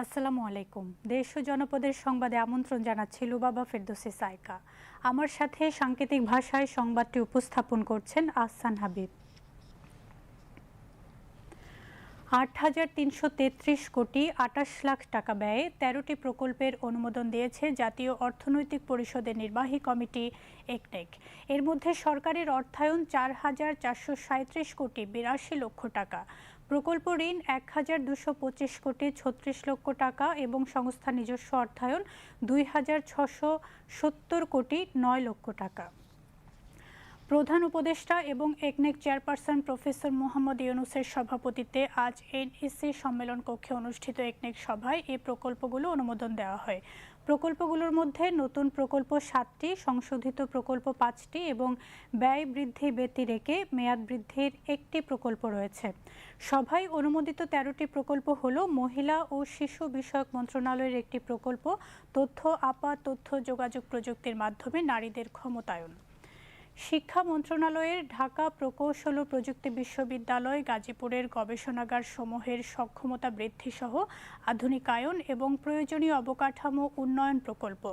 আসসালামু আলাইকুম। দেশ ও জনপদের সংবাদে আমন্ত্রণ জানাচ্ছি লুবাবা ফেরদোসি সাইকা। আমার সাথে সাংকেতিক ভাষায় সংবাদটি উপস্থাপন করছেন আহসান হাবিব। আট হাজার তিনশো তেত্রিশ কোটি আটাশ লাখ টাকা ব্যয়ে তেরোটি প্রকল্পের অনুমোদন দিয়েছে জাতীয় অর্থনৈতিক পরিষদের নির্বাহী কমিটি একনেক এর মধ্যে সরকারের অর্থায়ন চার হাজার চারশো সাঁত্রিশ কোটি বিরাশি লক্ষ টাকা। প্রকল্প ঋণ এক হাজার দুশো পঁচিশ কোটি ছত্রিশ লক্ষ টাকা এবং সংস্থা নিজস্ব অর্থায়ন দুই হাজার ছশো সত্তর কোটি নয় লক্ষ টাকা। প্রধান উপদেষ্টা এবং একনেক চেয়ারপারসন প্রফেসর মোহাম্মদ ইউনুসের সভাপতিত্বে আজ এনএসসি সম্মেলন কক্ষে অনুষ্ঠিত একনেক সভায় এই প্রকল্পগুলো অনুমোদন দেওয়া হয়। প্রকল্পগুলোর মধ্যে নতুন প্রকল্প সাতটি, সংশোধিত প্রকল্প পাঁচটি এবং ব্যয় বৃদ্ধি ব্যতি রেখে মেয়াদ বৃদ্ধির একটি প্রকল্প রয়েছে। সভায় অনুমোদিত তেরোটি প্রকল্প হল মহিলা ও শিশু বিষয়ক মন্ত্রণালয়ের একটি প্রকল্প, তথ্য আপাত তথ্য যোগাযোগ প্রযুক্তির মাধ্যমে নারীদের ক্ষমতায়ন। শিক্ষা মন্ত্রণালয়ের ঢাকা প্রকৌশল ও প্রযুক্তি বিশ্ববিদ্যালয়, গাজীপুরের গবেষণাগার সমূহের সক্ষমতা বৃদ্ধি সহ আধুনিকায়ন এবং প্রয়োজনীয় অবকাঠামো উন্নয়ন প্রকল্প।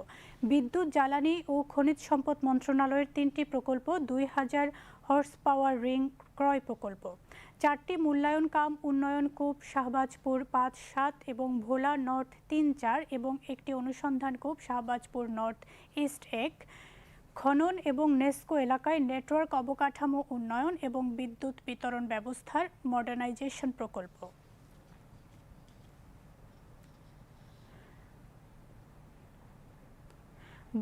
বিদ্যুৎ, জ্বালানি ও খনিজ সম্পদ মন্ত্রণালয়ের তিনটি প্রকল্প, দুই হাজার হর্স পাওয়ার রিং ক্রয় প্রকল্প। চারটি মূল্যায়ন কাম, উন্নয়ন কূপ, শাহবাজপুর পাঁচ সাত এবং ভোলা নর্থ তিন চার এবং একটি অনুসন্ধান কূপ, শাহবাজপুর নর্থ ইস্ট এক। খনন এবং নেস্কো এলাকায় নেটওয়ার্ক অবকাঠামো উন্নয়ন এবং বিদ্যুৎ বিতরণ ব্যবস্থার মডার্নাইজেশন প্রকল্প।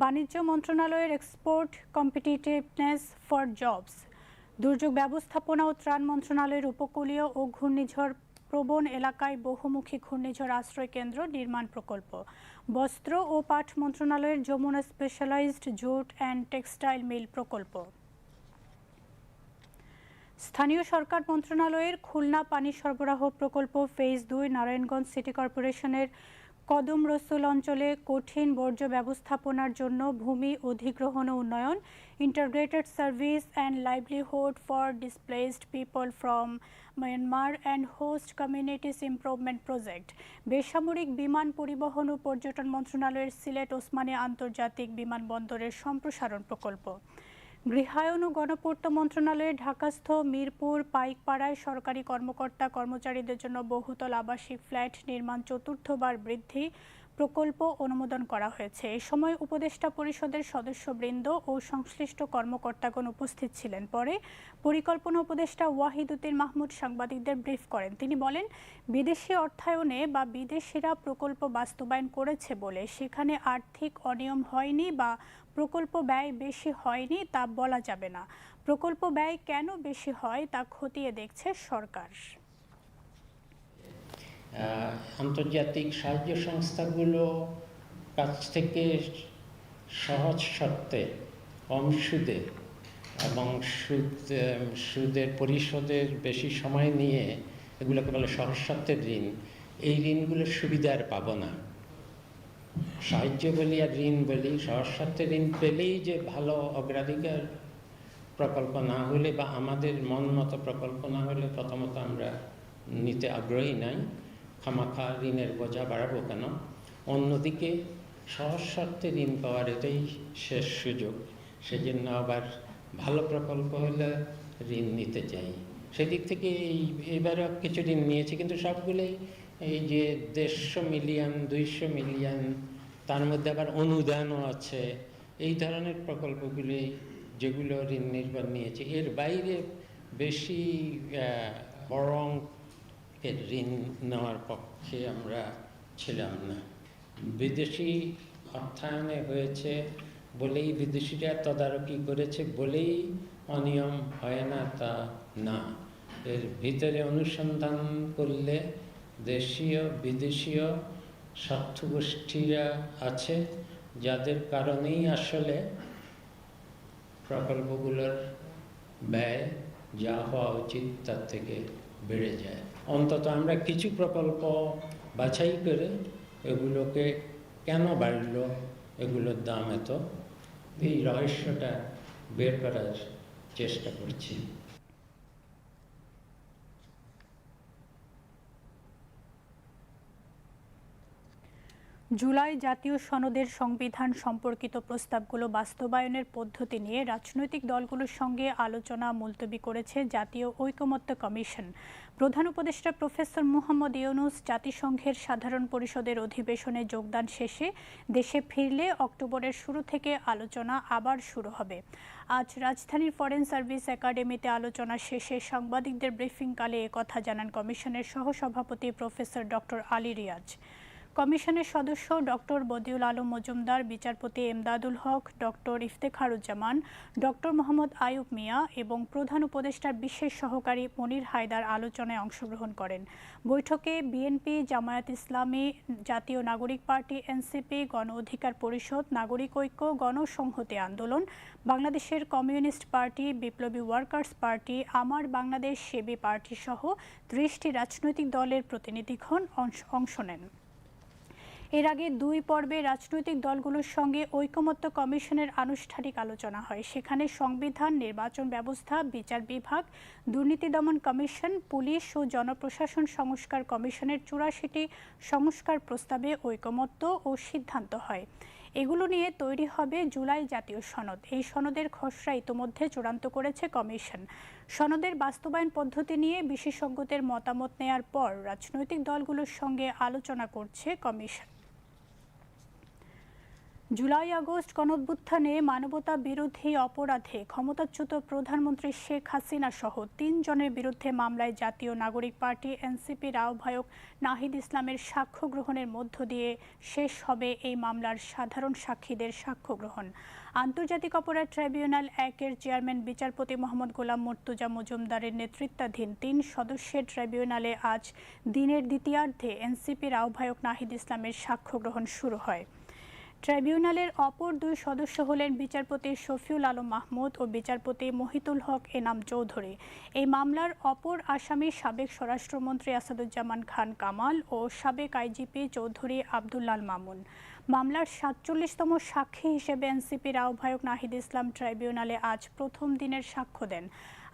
বাণিজ্য মন্ত্রণালয়ের এক্সপোর্ট কম্পিটিটিভনেস ফর জবস দুর্যোগ ব্যবস্থাপনা ও ত্রাণ মন্ত্রণালয়ের উপকূলীয় ও ঘূর্ণিঝড় প্রবণ এলাকায় বহুমুখী ঘূর্ণিঝড় আশ্রয় কেন্দ্র নির্মাণ প্রকল্প। বস্ত্র ও পাট মন্ত্রণালয়ের Jamuna specialized jute and textile mill প্রকল্প। স্থানীয় সরকার মন্ত্রণালয়ের খুলনা পানি সরবরাহ প্রকল্প ফেজ দুই, নারায়ণগঞ্জ সিটি কর্পোরেশনের কদম রসুল অঞ্চলে কঠিন বর্জ্য ব্যবস্থাপনার জন্য ভূমি অধিগ্রহণ উন্নয়ন integrated service and livelihood for displaced people from Myanmar and host communities improvement project বেসামরিক বিমান পরিবহন ও পর্যটন মন্ত্রণালয়ের সিলেট ওসমানী আন্তর্জাতিক বিমানবন্দরের সম্প্রসারণ প্রকল্প। গৃহায়ন ও গণপূর্ত মন্ত্রণালয়ের ঢাকাস্থ মিরপুর পাইকপাড়ায় সরকারি কর্মকর্তা কর্মচারীদের জন্য বহুতল আবাসিক ফ্ল্যাট নির্মাণ চতুর্থবার বৃদ্ধি। প্রকল্প অনুমোদন করা হয়েছে। এ সময় উপদেষ্টা পরিষদের সদস্যবৃন্দ ও সংশ্লিষ্ট কর্মকর্তাগণ উপস্থিত ছিলেন। পরে পরিকল্পনা উপদেষ্টা ওয়াহিদুদ্দিন মাহমুদ সাংবাদিকদের ব্রিফ করেন। তিনি বলেন, বিদেশি অর্থায়নে বা বিদেশিরা প্রকল্প বাস্তবায়ন করেছে বলে সেখানে আর্থিক অনিয়ম হয়নি বা প্রকল্প ব্যয় বেশি হয়নি তা বলা যাবে না। প্রকল্প ব্যয় কেন বেশি হয় তা খতিয়ে দেখছে সরকার। আন্তর্জাতিক সাহায্য সংস্থাগুলো কাছ থেকে সহজ শর্তে কম সুদে এবং সুদ সুদের পরিশোধের বেশি সময় নিয়ে এগুলোকে বলে সহজ শর্তের ঋণ, এই ঋণগুলোর সুবিধা আর পাবো না। সাহায্য বলি আর ঋণ বলি, সহজ শর্তের ঋণ পেলেই যে ভালো অগ্রাধিকার প্রকল্প না হলে বা আমাদের মন মতো প্রকল্প না হলে প্রথমত আমরা নিতে আগ্রহী নাই। খামাখা ঋণের বোঝা বাড়াবো কেন? অন্যদিকে সহজ স্বার্থে ঋণ পাওয়ার এটাই শেষ সুযোগ। সেজন্য আবার ভালো প্রকল্প হলে ঋণ নিতে চাই। সেদিক থেকে এই এবারও কিছু ঋণ নিয়েছি, কিন্তু সবগুলোই এই যে দেড়শো মিলিয়ন, দুইশো মিলিয়ন, তার মধ্যে আবার অনুদানও আছে। এই ধরনের প্রকল্পগুলি যেগুলো ঋণ নির্ভর নিয়েছে। এর বাইরে বেশি বড় এর ঋণ নেওয়ার পক্ষে আমরা ছিলাম না। বিদেশি অর্থায়নে হয়েছে, বলেই বিদেশিরা তদারকি করেছে, বলেই অনিয়ম হয় না তা না। এর ভিতরে অনুসন্ধান করলে দেশীয়, বিদেশীয় স্বার্থগোষ্ঠীরা আছে, যাদের কারণেই আসলে প্রকল্পগুলোর ব্যয় যা হওয়া উচিত তার থেকে বেড়ে যায়। অন্তত আমরা কিছু প্রকল্প বাছাই করে এগুলোকে কেন বাড়ল, এগুলোর দাম এত? এই রহস্যটা বের করার চেষ্টা করছি। জুলাই জাতীয় সনদের সংবিধান সম্পর্কিত প্রস্তাবগুলো বাস্তবায়নের পদ্ধতি নিয়ে রাজনৈতিক দলগুলোর সঙ্গে আলোচনা মুলতবি করেছে জাতীয় ঐকমত্য কমিশন। প্রধান উপদেষ্টা প্রফেসর মুহাম্মদ ইউনুস জাতিসংঘের সাধারণ পরিষদের অধিবেশনে যোগদান শেষে দেশে ফিরলে অক্টোবরের শুরু থেকে আলোচনা আবার শুরু হবে। আজ রাজধানীর ফরেন সার্ভিস একাডেমিতে আলোচনা শেষে সাংবাদিকদের ব্রিফিংকালে কথা জানান কমিশনের সহসভাপতি প্রফেসর ডক্টর আলী রিয়াজ। কমিশনের সদস্য ডক্টর বদিউল আলম মজুমদার, বিচারপতি এমদাদুল হক, ডক্টর ইফতেখারুজ্জামান, ডক্টর মোহাম্মদ আয়ুব মিয়া এবং প্রধান উপদেষ্টার বিশেষ সহকারী মনির হায়দার আলোচনায় অংশগ্রহণ করেন। বৈঠকে বিএনপি, জামায়াত ইসলামী, জাতীয় নাগরিক পার্টি, এনসিপি, গণ অধিকার পরিষদ, নাগরিক ঐক্য, গণসংহতি আন্দোলন, বাংলাদেশের communist party, Biplobi workers party, Amar Bangladesh সেবী পার্টি সহ ত্রিশটি রাজনৈতিক দলের প্রতিনিধিগণ অংশ- নেন। এর আগে দুই পর্বে রাজনৈতিক দলগুলোর সঙ্গে ঐকমত্য কমিশনের আনুষ্ঠানিক আলোচনা হয়। সেখানে সংবিধান, নির্বাচন ব্যবস্থা, বিচার বিভাগ, দুর্নীতি দমন কমিশন, পুলিশ ও জনপ্রশাসন সংস্কার কমিশনের চুরাশিটি সংস্কার প্রস্তাবে ঐকমত্য ও সিদ্ধান্ত হয়। এগুলো নিয়ে তৈরি হবে জুলাই জাতীয় সনদ। এই সনদের খসড়া ইতোমধ্যে চূড়ান্ত করেছে কমিশন। সনদের বাস্তবায়ন পদ্ধতি নিয়ে বিশেষজ্ঞদের মতামত নেয়ার পর রাজনৈতিক দলগুলোর সঙ্গে আলোচনা করছে কমিশন। জুলাই আগস্ট গণঅভ্যুত্থানে মানবতা বিরোধী অপরাধে ক্ষমতাচ্যুত প্রধানমন্ত্রী শেখ হাসিনা সহ তিনজনের বিরুদ্ধে মামলায় জাতীয় নাগরিক পার্টি এনসিপির আহ্বায়ক নাহিদ ইসলামের সাক্ষ্য গ্রহণের মধ্য দিয়ে শেষ হবে এই মামলার সাধারণ সাক্ষীদের সাক্ষ্য গ্রহণ। আন্তর্জাতিক অপরাধ ট্রাইব্যুনাল একের চেয়ারম্যান বিচারপতি মোহাম্মদ গোলাম মর্তুজা মজুমদারের নেতৃত্বাধীন তিন সদস্যের ট্রাইব্যুনালে আজ দিনের দ্বিতীয়ার্ধে এনসিপির আহ্বায়ক নাহিদ ইসলামের সাক্ষ্য গ্রহণ শুরু হয়। ট্রাইব্যুনালের অপর দুই সদস্য হলেন বিচারপতি শফিউল আলম মাহমুদ ও বিচারপতি মহিতুল হক এনাম চৌধুরী। এই মামলার অপর আসামি সাবেক স্বরাষ্ট্রমন্ত্রী আসাদুজ্জামান খান কামাল ও সাবেক আইজিপি চৌধুরী আবদুল্লাল মামুন। মামলার সাতচল্লিশতম সাক্ষী হিসেবে এনসিপির আহ্বায়ক নাহিদ ইসলাম ট্রাইব্যুনালে আজ প্রথম দিনের সাক্ষ্য দেন।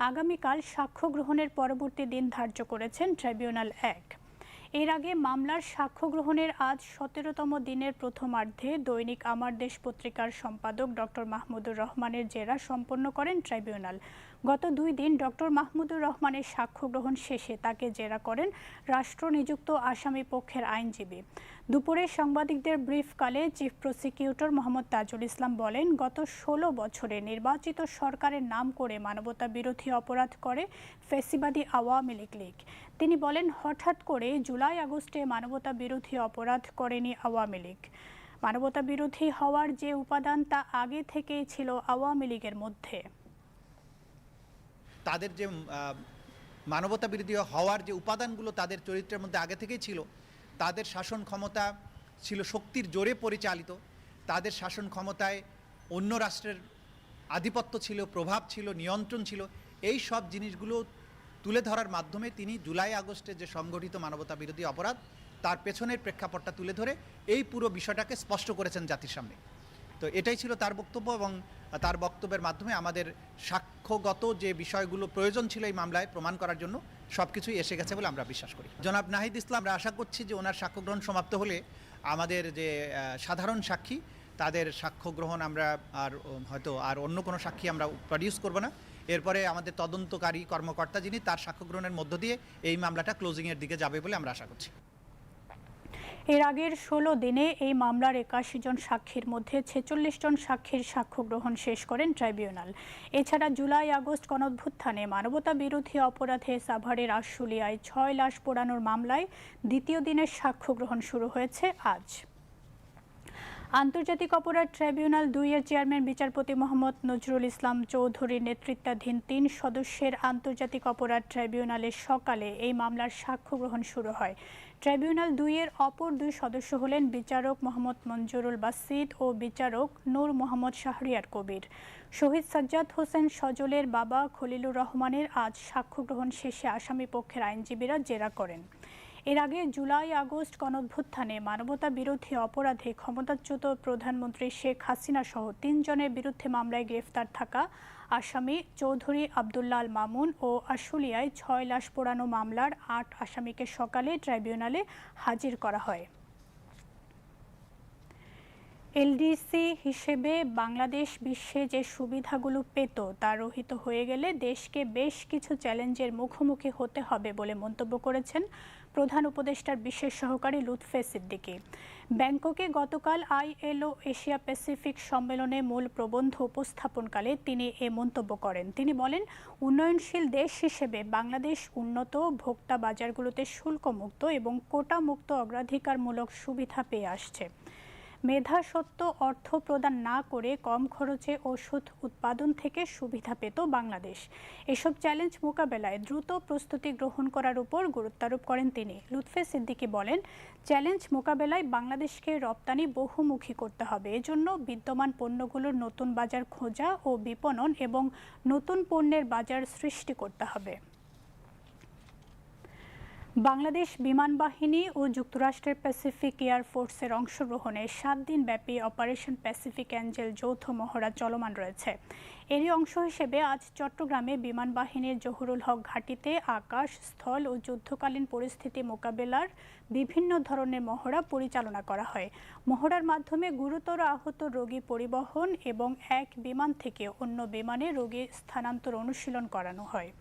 আগামীকাল সাক্ষ্য গ্রহণের পরবর্তী দিন ধার্য করেছেন ট্রাইব্যুনাল এক। এর আগে মামলার সাক্ষ্য গ্রহণের আজ সতেরোতম দিনের প্রথমার্ধে দৈনিক আমার দেশ পত্রিকার সম্পাদক ডক্টর মাহমুদুর রহমানের জেরা সম্পন্ন করেন ট্রাইব্যুনাল। গত দুই দিন ডক্টর মাহমুদুর রহমানের সাক্ষ্য গ্রহণ শেষে তাকে জেরা করেন রাষ্ট্র নিযুক্ত আসামি পক্ষের আইনজীবী। দুপুরে সাংবাদিকদের ব্রিফকালে চিফ প্রসিকিউটর মোহাম্মদ তাজুল ইসলাম বলেন, গত ষোলো বছরে নির্বাচিত সরকারের নাম করে মানবতা বিরোধী অপরাধ করে ফেসিবাদী আওয়ামী লীগ লীগ। তিনি বলেন, হঠাৎ করে জুলাই আগস্টে মানবতা বিরোধী অপরাধ করেনি আওয়ামী লীগ। মানবতা বিরোধী হওয়ার যে উপাদান তা আগে থেকেই ছিল আওয়ামী লীগের মধ্যে। তাদের যে মানবতা বিরোধী হওয়ার যে উপাদানগুলো তাদের চরিত্রের মধ্যে আগে থেকেই ছিল, তাদের শাসন ক্ষমতা ছিল শক্তির জোরে পরিচালিত, তাদের শাসন ক্ষমতায় অন্য রাষ্ট্রের আধিপত্য ছিল, প্রভাব ছিল, নিয়ন্ত্রণ ছিল, এই সব জিনিসগুলো তুলে ধরার মাধ্যমে তিনি জুলাই আগস্টে যে সংগঠিত মানবতা বিরোধী অপরাধ, তার পেছনের প্রেক্ষাপটটা তুলে ধরে এই পুরো বিষয়টাকে স্পষ্ট করেছেন জাতির সামনে। তো এটাই ছিল তার বক্তব্য এবং তার বক্তব্যের মাধ্যমে আমাদের সাক্ষ্যগত যে বিষয়গুলো প্রয়োজন ছিল এই মামলায় প্রমাণ করার জন্য সব কিছুই এসে গেছে বলে আমরা বিশ্বাস করি। জনাব নাহিদ ইসলাম, আমরা আশা করছি যে ওনার সাক্ষ্য গ্রহণ সমাপ্ত হলে আমাদের যে সাধারণ সাক্ষী, তাদের সাক্ষ্য গ্রহণ আমরা আর হয়তো আর অন্য কোনো সাক্ষী আমরা প্রডিউস করব না। এরপরে আমাদের তদন্তকারী কর্মকর্তা যিনি তার সাক্ষ্য গ্রহণের মধ্য দিয়ে এই মামলাটা ক্লোজিংয়ের দিকে যাবে বলে আমরা আশা করছি। এর আগের ষোলো দিনে এই মামলার একাশি জন সাক্ষীর মধ্যে ছেচল্লিশ জন সাক্ষীর সাক্ষ্য গ্রহণ শেষ করেন ট্রাইব্যুনাল। এছাড়া জুলাই, আগস্ট গণভ্যুত্থানে মানবতা বিরোধী অপরাধে সাভারের আশুলিয়ায় ছয় লাশ পোড়ানোর মামলায় দ্বিতীয় দিনের সাক্ষ্য গ্রহণ শুরু হয়েছে আজ। আন্তর্জাতিক অপরাধ ট্রাইব্যুনাল দুইয়ের চেয়ারম্যান বিচারপতি মোহাম্মদ নজরুল ইসলাম চৌধুরীর নেতৃত্বাধীন তিন সদস্যের আন্তর্জাতিক অপরাধ ট্রাইব্যুনালের সকালে এই মামলার সাক্ষ্য গ্রহণ শুরু হয়। ট্রাইব্যুনাল দুইয়ের অপর দুই সদস্য হলেন বিচারক মোহাম্মদ মঞ্জুরুল বাসিদ ও বিচারক নূর মোহাম্মদ শাহরিয়ার কবির। শহীদ সাজ্জাদ হোসেন সজলের বাবা খলিলুর রহমানের আজ সাক্ষ্য গ্রহণ শেষে আসামি পক্ষের আইনজীবীরা জেরা করেন। এর আগে জুলাই, আগস্ট গণঅভ্যুত্থানে মানবতা বিরোধী অপরাধে ক্ষমতাচ্যুত প্রধানমন্ত্রী শেখ হাসিনা সহ তিনজনের বিরুদ্ধে মামলায় গ্রেফতার থাকা আসামি চৌধুরী আবদুল্লাহ আল মামুন ও আশুলিয়ায় ছয় লাশ পোড়ানো মামলার আট আসামিকে সকালে ট্রাইব্যুনালে হাজির করা হয়। এলডিসি হিসেবে বাংলাদেশ বিশ্বে যে সুবিধাগুলো পেত তা রহিত হয়ে গেলে দেশকে বেশ কিছু চ্যালেঞ্জের মুখোমুখি হতে হবে বলে মন্তব্য করেছেন প্রধান উপদেষ্টার বিশেষ সহকারী লুৎফে সিদ্দিকী। ব্যাংককে গতকাল আইএলও এশিয়া প্যাসিফিক সম্মেলনে মূল প্রবন্ধ উপস্থাপনকালে তিনি এ মন্তব্য করেন। তিনি বলেন, উন্নয়নশীল দেশ হিসেবে বাংলাদেশ উন্নত, ভোক্তা বাজারগুলোতে শুল্কমুক্ত এবং কোটামুক্ত অগ্রাধিকারমূলক সুবিধা পেয়ে আসছে। মেধাসত্ত্ব অর্থ প্রদান না করে কম খরচে ওষুধ উৎপাদন থেকে সুবিধা পেত বাংলাদেশ। এসব চ্যালেঞ্জ মোকাবেলায় দ্রুত প্রস্তুতি গ্রহণ করার উপর গুরুত্বারোপ করেন তিনি। লুৎফে সিদ্দিকি বলেন, চ্যালেঞ্জ মোকাবেলায় বাংলাদেশকে রপ্তানি বহুমুখী করতে হবে। এজন্য বিদ্যমান পণ্যগুলোর নতুন বাজার খোঁজা ও বিপণন এবং নতুন পণ্যের বাজার সৃষ্টি করতে হবে। বাংলাদেশ বিমান বাহিনী ও যুক্তরাষ্ট্রের প্যাসিফিক এয়ার ফোর্সের অংশগ্রহণে সাত দিন ব্যাপী অপারেশন প্যাসিফিক অ্যাঞ্জেল যৌথ মহড়া চলমান রয়েছে। এরই অংশ হিসেবে আজ চট্টগ্রামে বিমান বাহিনীর জহুরুল হক ঘাঁটিতে আকাশ, স্থল ও যুদ্ধকালীন পরিস্থিতি মোকাবেলার বিভিন্ন ধরনের মহড়া পরিচালনা করা হয়। মহড়ার মাধ্যমে গুরুতর আহত রোগী পরিবহন এবং এক বিমান থেকে অন্য বিমানে রোগী স্থানান্তর অনুশীলন করানো হয়।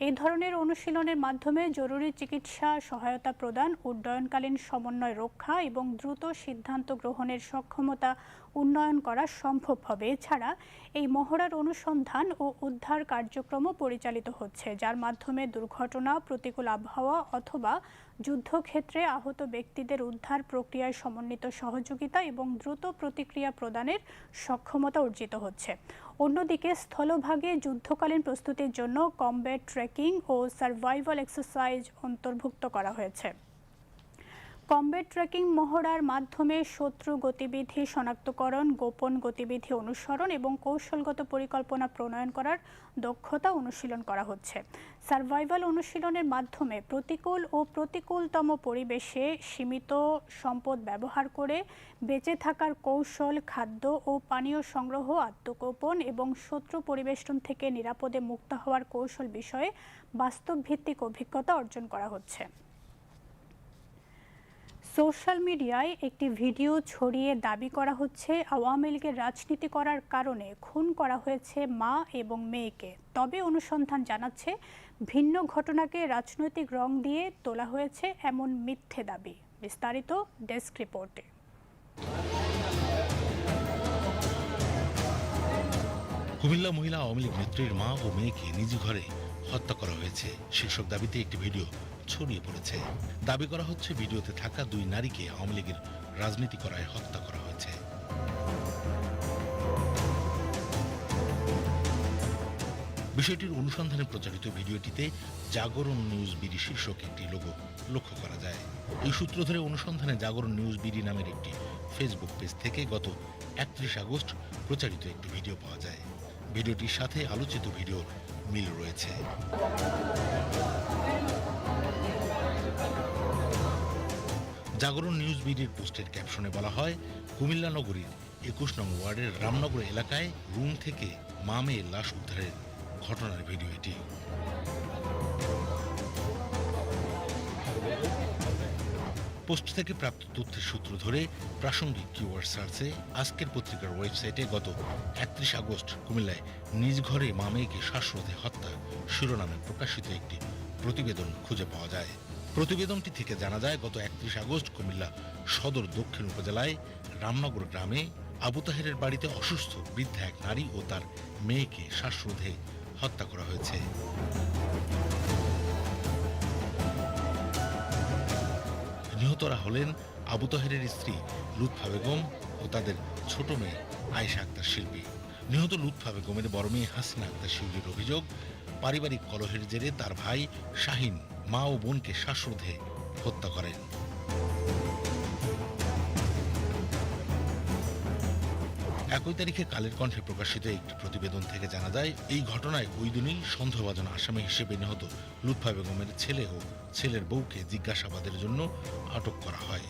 এই ধরনের অনুশীলনের মাধ্যমে জরুরি চিকিৎসা সহায়তা প্রদান, উড্ডয়নকালীন সমন্বয় রক্ষা এবং দ্রুত সিদ্ধান্ত গ্রহণের সক্ষমতা উন্নয়ন করা সম্ভব হবে। এছাড়া এই মহড়ার অনুসন্ধান ও উদ্ধার কার্যক্রমও পরিচালিত হচ্ছে, যার মাধ্যমে দুর্ঘটনা, প্রতিকূল আবহাওয়া অথবা যুদ্ধক্ষেত্রে আহত ব্যক্তিদের উদ্ধার প্রক্রিয়ায় সমন্বিত সহযোগিতা এবং দ্রুত প্রতিক্রিয়া প্রদানের সক্ষমতা অর্জিত হচ্ছে। অন্যদিকে স্থলভাগে যুদ্ধকালীন প্রস্তুতির জন্য কমব্যাট ট্রেকিং ও সার্ভাইভাল এক্সারসাইজ অন্তর্ভুক্ত করা হয়েছে। কমব্যাট ট্র্যাকিং মহড়ার মাধ্যমে শত্রু গতিবিধি, শনাক্তকরণ, গোপন গতিবিধি অনুসরণ এবং কৌশলগত পরিকল্পনা প্রণয়ন করার দক্ষতা অনুশীলন করা হচ্ছে। সার্ভাইভাল অনুশীলনের মাধ্যমে প্রতিকূল ও প্রতিকূলতম পরিবেশে সীমিত সম্পদ ব্যবহার করে বেঁচে থাকার কৌশল, খাদ্য ও পানীয় সংগ্রহ, আত্মগোপন এবং শত্রু পরিবেষ্টন থেকে নিরাপদে মুক্ত হওয়ার কৌশল বিষয়ে বাস্তব ভিত্তিক অভিজ্ঞতা অর্জন করা হচ্ছে। সোশ্যাল মিডিয়ায় একটি ভিডিও ছড়িয়ে দাবি করা হচ্ছে, আওয়ামী লীগের রাজনীতি করার কারণে খুন করা হয়েছে মা এবং মেয়েকে। তবে অনুসন্ধান জানাচ্ছে, ভিন্ন ঘটনাকে রাজনৈতিক রং দিয়ে তোলা হয়েছে এমন মিথ্যে দাবি। বিস্তারিত ডেস্ক রিপোর্টে। কুমিল্লা মহিলা আওয়ামী লীগ নেত্রীর মা ও মেয়েকে নিজ ঘরে হত্যা করা হয়েছে। শীর্ষক দাবিতে একটি ভিডিও ছড়িয়ে পড়েছে। দাবি করা হচ্ছে, ভিডিওতে থাকা দুই নারীকে আওয়ামী লীগের রাজনীতি করায় হত্যা করা হয়েছে। বিষয়টির অনুসন্ধানে প্রচারিত ভিডিওটিতে জাগরণ নিউজ বিডি শীর্ষক একটি লোগো লক্ষ্য করা যায়। এই সূত্র ধরে অনুসন্ধানে জাগরণ নিউজ বিডি নামের একটি ফেসবুক পেজ থেকে গত একত্রিশ আগস্ট প্রচারিত একটি ভিডিও পাওয়া যায়। ভিডিওটির সাথে আলোচিত ভিডিওর মিল রয়েছে। জাগরণ নিউজ বিডির পোস্টের ক্যাপশনে বলা হয়, কুমিল্লা নগরীর একুশ নং ওয়ার্ডের রামনগর এলাকায় রুম থেকে মা মেয়ের লাশ উদ্ধারের ঘটনার ভিডিও এটি। পোস্ট থেকে প্রাপ্ত তথ্যের সূত্র ধরে প্রাসঙ্গিক কিওয়ার্ড সার্চে আজকের পত্রিকার ওয়েবসাইটে গত একত্রিশ আগস্ট কুমিল্লায় নিজ ঘরে মা মেয়েকে শ্বাসরোধে হত্যা শিরোনামে প্রকাশিত একটি প্রতিবেদন খুঁজে পাওয়া যায়। প্রতিবেদনটি থেকে জানা যায়, গত একত্রিশ আগস্ট কুমিল্লা সদর দক্ষিণ উপজেলায় রামনগর গ্রামে আবু তাহেরের বাড়িতে অসুস্থ বৃদ্ধা এক নারী ও তার মেয়েকে শ্বাসরোধে হত্যা করা হয়েছে। নিহতরা হলেন আবু তাহেরের স্ত্রী লুৎফা বেগম ও তাদের ছোট মেয়ে আয়েশা আক্তার শিল্পী। নিহত লুৎফা বেগমের বড় মেয়ে হাসিনা আক্তার শিল্পীর অভিযোগ পারিবারিক কলহের জেরে তার ভাই শাহিন, মা ও বোনকে শ্বাসরোধে হত্যা করেন। একই তারিখে কালের কণ্ঠে প্রকাশিত একটি প্রতিবেদন থেকে জানা যায়, এই ঘটনায় ওই দিনই সন্দেহভাজন আসামি হিসেবে নিহত লুৎফা বেগমের ছেলে ও ছেলের বউকে জিজ্ঞাসাবাদের জন্য আটক করা হয়।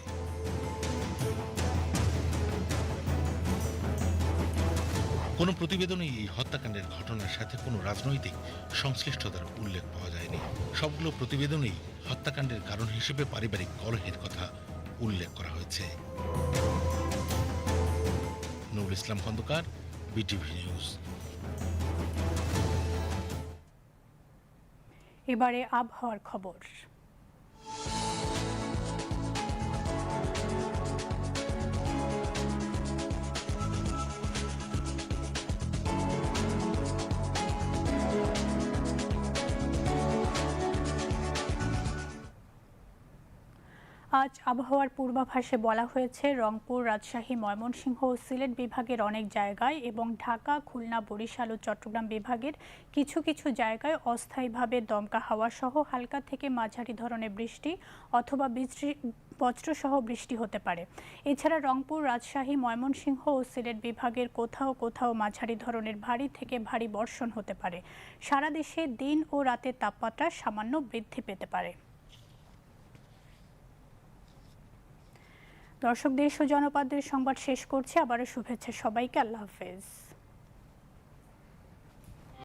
কোনো প্রতিবেদনে এই হত্যাকাণ্ডের ঘটনার সাথে কোনো রাজনৈতিক সংশ্লিষ্টতার উল্লেখ পাওয়া যায়নি। সবগুলো প্রতিবেদনেই হত্যাকাণ্ডের কারণ হিসেবে পারিবারিক কলহের কথা উল্লেখ করা হয়েছে। Shahidul Islam Khandaker, BTV news. এবারে আবহাওয়ার খবর। আজ আবহাওয়ার পূর্বাভাসে বলা হয়েছে, রংপুর, রাজশাহী, ময়মনসিংহ ও সিলেট বিভাগের অনেক জায়গায় এবং ঢাকা, খুলনা, বরিশাল ও চট্টগ্রাম বিভাগের কিছু কিছু জায়গায় অস্থায়ীভাবে দমকা হাওয়া সহ হালকা থেকে মাঝারি ধরনের বৃষ্টি অথবা বৃষ্টি, বজ্রসহ বৃষ্টি হতে পারে। এছাড়া রংপুর, রাজশাহী, ময়মনসিংহ ও সিলেট বিভাগের কোথাও কোথাও মাঝারি ধরনের ভারী থেকে ভারী বর্ষণ হতে পারে। সারা দেশে দিন ও রাতের তাপমাত্রা সামান্য বৃদ্ধি পেতে পারে। দর্শক দেশ ও জনপদের সংবাদ শেষ করছি। আবারও শুভেচ্ছা সবাইকে। আল্লাহ হাফেজ।